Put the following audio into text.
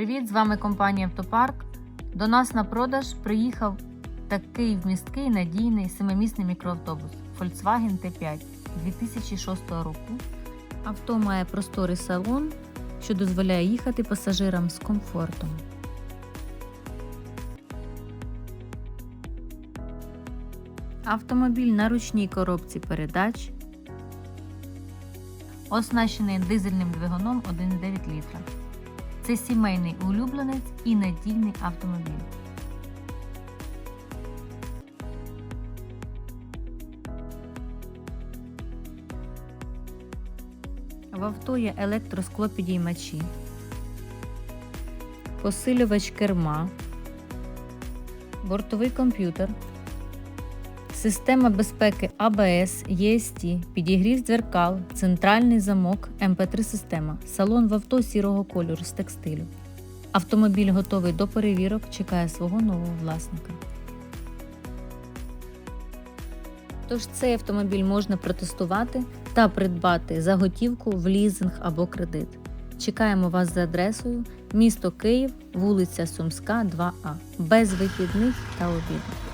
Привіт! З вами компанія Автопарк. До нас на продаж приїхав такий вмісткий надійний семимісний мікроавтобус Volkswagen T5 2006 року. Авто має просторий салон, що дозволяє їхати пасажирам з комфортом. Автомобіль на ручній коробці передач, оснащений дизельним двигуном 1,9 літра. Це сімейний улюбленець і надійний автомобіль. В авто є електросклопідіймачі, посилювач керма, бортовий комп'ютер, система безпеки ABS, EST, підігрів дзеркал, центральний замок, МП3 система, салон в авто сірого кольору з текстилю. Автомобіль готовий до перевірок, чекає свого нового власника. Тож цей автомобіль можна протестувати та придбати за готівку в лізинг або кредит. Чекаємо вас за адресою місто Київ, вулиця Сумська, 2А, без вихідних та обіду.